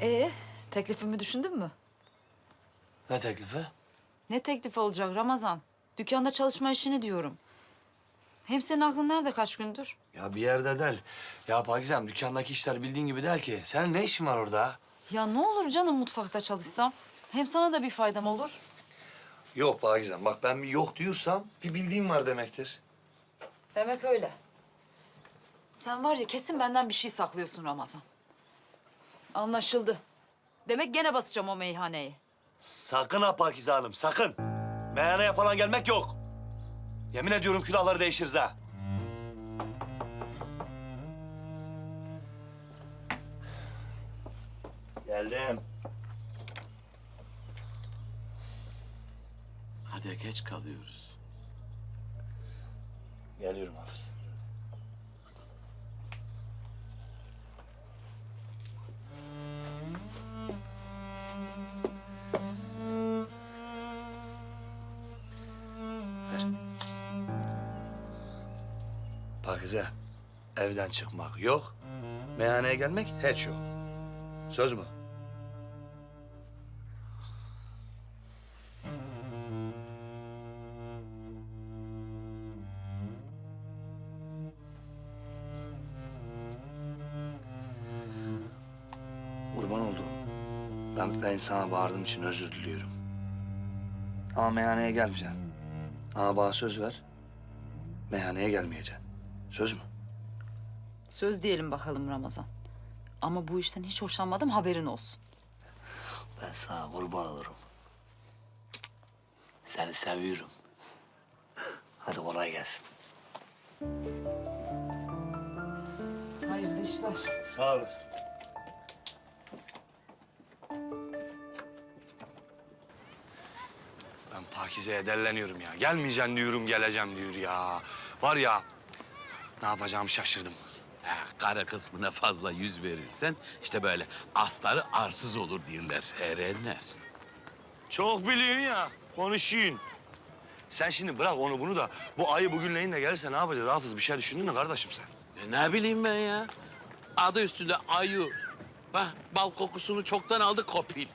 Ee, teklifimi düşündün mü? Ne teklifi? Ne teklifi olacak Ramazan? Dükkanda çalışma işini diyorum. Hem senin aklın nerede kaç gündür? Ya bir yerde del. Ya Pakizem dükkandaki işler bildiğin gibi değil ki. Senin ne işin var orada? Ya ne olur canım mutfakta çalışsam. Hem sana da bir faydam olur. Yok Pakizem bak ben bir yok diyorsam bir bildiğim var demektir. Demek öyle. Sen var ya kesin benden bir şey saklıyorsun Ramazan. Anlaşıldı. Demek gene basacağım o meyhaneyi. Sakın ha Pakize Hanım sakın. Meyhaneye falan gelmek yok. Yemin ediyorum külahları değişiriz ha. Geldim. Hadi geç kalıyoruz. Geliyorum Hafız. Pakize, evden çıkmak yok. Meyhaneye gelmek hiç yok. Söz mü? Kurban olduğum. Ben de insana bağırdığım için özür diliyorum. Ama meyhaneye gelmeyeceksin. Ama bana söz ver. Meyhaneye gelmeyeceksin. Söz mü? Söz diyelim bakalım Ramazan. Ama bu işten hiç hoşlanmadım haberin olsun. Ben sana kurban olurum. Seni seviyorum. Hadi kolay gelsin. Hayırlı işler. Sağ olasın. Ben Pakize'ye delleniyorum ya. Gelmeyeceğim diyorum, geleceğim diyor ya. Var ya, ne yapacağımı şaşırdım. Ha, kara kısmına fazla yüz verirsen işte böyle asları arsız olur derler erenler. Çok biliyorsun ya, konuşuyorsun. Sen şimdi bırak onu bunu da bu ayı bugünleyin de gelirse ne yapacağız Hafız? Bir şey düşündün mü kardeşim sen? E, ne bileyim ben ya. Adı üstünde ayı. Bak bal kokusunu çoktan aldı kopil.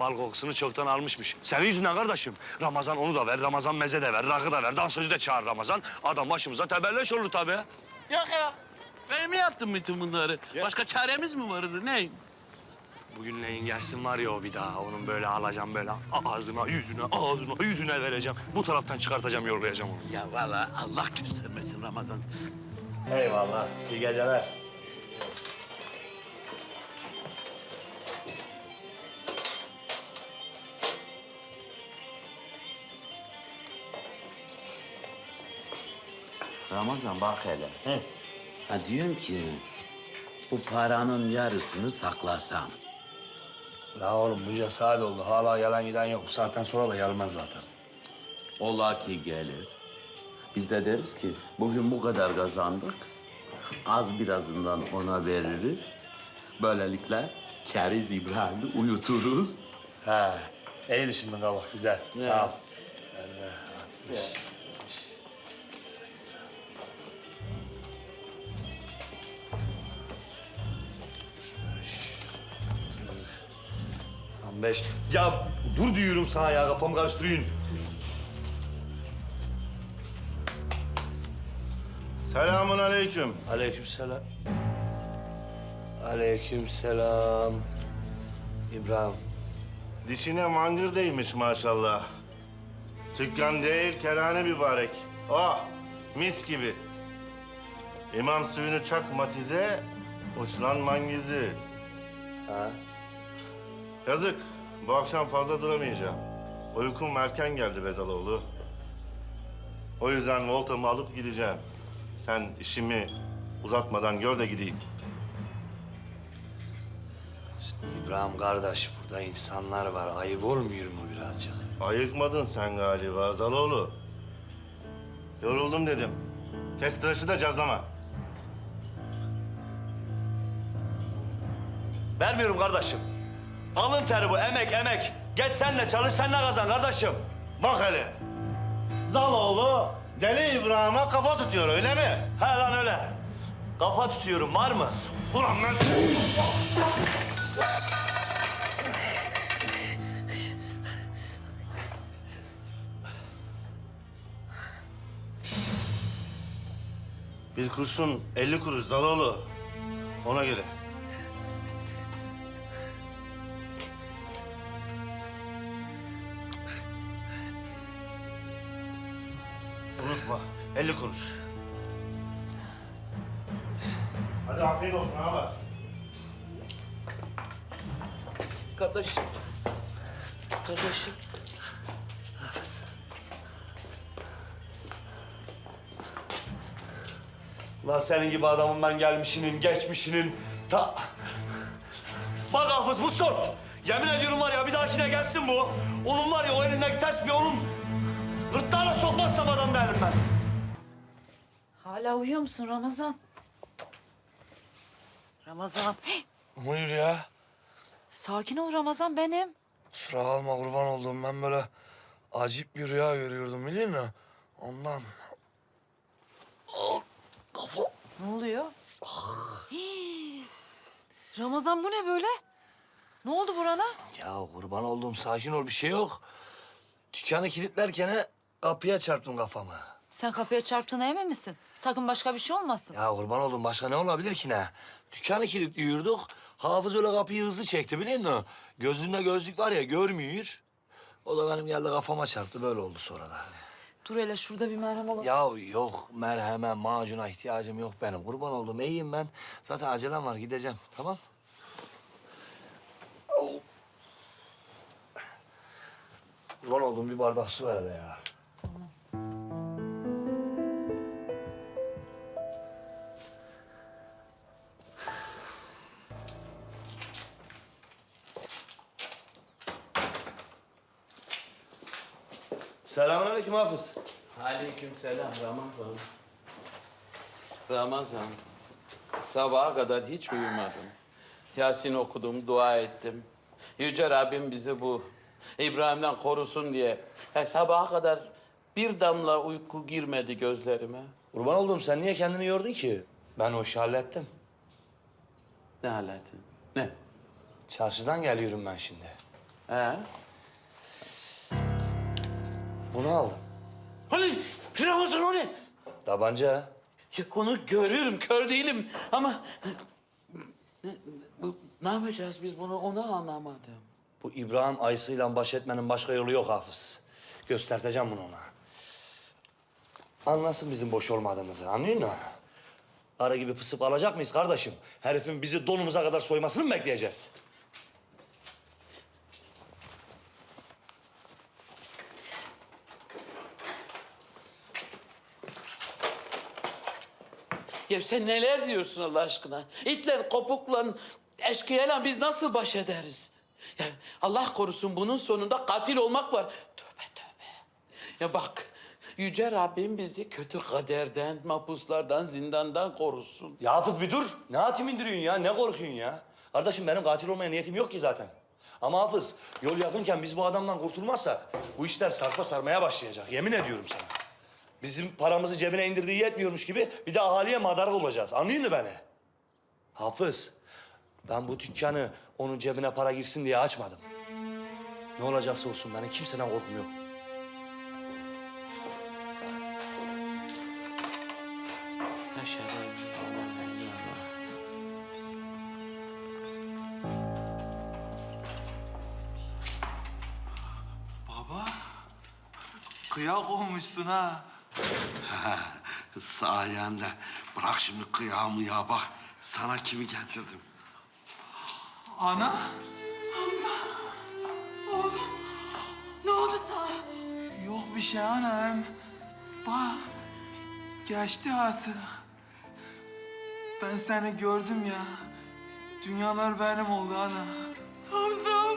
Bal kokusunu çoktan almışmış. Senin yüzünden kardeşim. Ramazan onu da ver, Ramazan meze de ver, rakı da ver, dansözü de çağır Ramazan. Adam başımıza tebelleş olur tabii. Yok ya. Ben mi yaptım bütün bunları? Ya. Başka çaremiz mi vardı ne? Bugünleyin gelsin var ya o bir daha. Onun böyle alacağım böyle ağzına, yüzüne, ağzına, yüzüne vereceğim. Bu taraftan çıkartacağım, yorlayacağım onu. Ya vallahi Allah göstermesin Ramazan. Eyvallah. İyi geceler. Ramazan bak hele. He. Ha diyorum ki bu paranın yarısını saklasam. La oğlum bunca saat oldu. Hala yalan giden yok. Bu saatten sonra da gelmez zaten. Ola ki gelir. Biz de deriz ki bugün bu kadar kazandık. Az birazından ona veririz. Böylelikle keriz İbrahim'i uyuturuz. He. İyi düşündün kabak. Güzel. Evet. Tamam. Evet. 15. Ya dur diyorum sana ya kafamı karıştırıyorsun. Selamun aleyküm. Aleyküm selam. Aleyküm selam. İbrahim. Dişine mangır değmiş maşallah. Tükkan değil, kerane mübarek. Oh, mis gibi. İmam suyunu çak matize, uçlan mangizi. Ha? Yazık, bu akşam fazla duramayacağım. Uykum erken geldi Bezaloğlu. O yüzden voltamı alıp gideceğim. Sen işimi uzatmadan gör de gideyim. İbrahim kardeş burada insanlar var. Ayıp olmuyor mu birazcık? Ayıkmadın sen galiba Zaloğlu. Yoruldum dedim. Kes tıraşı da cazlama. Vermiyorum kardeşim. Alın teri bu, emek emek. Geç senle çalış, senle kazan kardeşim. Bak hele. Zaloğlu Deli İbrahim'e kafa tutuyor öyle mi? He lan öyle. Kafa tutuyorum, var mı? Ulan ben... Bir kurşun 50 kuruş Zaloğlu. Ona göre. Unutma 50 kuruş. Hadi afiyet olsun abi. Kardeşim. Kardeşim. Lan senin gibi adamın ben gelmişinin, geçmişinin ta... Bak Hafız bu son. Yemin ediyorum var ya bir dahakine gelsin bu. Onun var ya o elindeki tespih onun... Gırtlağına sokmazsam adam değilim ben. Hala uyuyor musun Ramazan? Ramazan. Buyur ya. Sakin ol Ramazan benim. Kusura kalma kurban olduğum ben böyle acip bir rüya görüyordum biliyor musun? Ondan. Aa, kafa. Ne oluyor? Hii. Ramazan bu ne böyle? Ne oldu burana? Ya kurban olduğum sakin ol bir şey yok. Dükkanı kilitlerken kapıya çarptım kafamı. Sen kapıya çarptığına emin misin? Sakın başka bir şey olmasın. Ya kurban oldum başka ne olabilir ki ne? Dükkanı kilitliyorduk. Hafız öyle kapıyı hızlı çekti biliyor musun? Gözünde gözlük var ya görmüyor. O da benim geldi kafama çarptı böyle oldu sonra da. Dur hele şurada bir merhem alalım. Ya yok merheme, macuna ihtiyacım yok benim. Kurban oldum iyiyim ben. Zaten acelem var gideceğim tamam. Kurban oldum bir bardak su ver hele ya. Selamünaleyküm Hafız. Aleyküm selam Ramazan. Ramazan. Sabaha kadar hiç uyumadım. Yasin okudum, dua ettim. Yüce Rabbim bizi bu İbrahim'den korusun diye. Ya sabaha kadar bir damla uyku girmedi gözlerime. Kurban olduğum sen niye kendini yordun ki? Ben o işi hallettim. Ne haletin? Ne? Çarşıdan geliyorum ben şimdi. He? Bunu aldım. Hani Ramazan o ne? Tabanca. Ya onu görüyorum, kör değilim ama... Ne, bu, ne yapacağız biz bunu, onu anlamadım. Bu İbrahim ayısıyla baş etmenin başka yolu yok Hafız. Göstereceğim bunu ona. Anlasın bizim boş olmadığımızı, anlıyor musun? Arı gibi pısıp alacak mıyız kardeşim? Herifin bizi donumuza kadar soymasını mı bekleyeceğiz? Ya sen neler diyorsun Allah aşkına? İtle, kopukla, eşkıyayla biz nasıl baş ederiz? Ya Allah korusun bunun sonunda katil olmak var. Tövbe tövbe. Ya bak, Yüce Rabbim bizi kötü kaderden, mahpuslardan, zindandan korusun. Ya Hafız bir dur. Ne hatim indiriyorsun ya? Ne korkuyorsun ya? Kardeşim benim katil olmaya niyetim yok ki zaten. Ama Hafız yol yakınken biz bu adamdan kurtulmazsak bu işler sarpa sarmaya başlayacak. Yemin ediyorum sana. Bizim paramızı cebine indirdiği yetmiyormuş gibi bir de ahaliye madara olacağız. Anlıyor musun beni? Hafız, ben bu dükkanı onun cebine para girsin diye açmadım. Ne olacaksa olsun benim kimseden korkum yok. Baba, kıyak olmuşsun ha. Sayende. Bırak şimdi kıyamı ya bak. Sana kimi getirdim? Ana, Ne oldu sana? yok bir şey anam. Bak, geçti artık. Ben seni gördüm ya. Dünyalar benim oldu ana. Hamzam.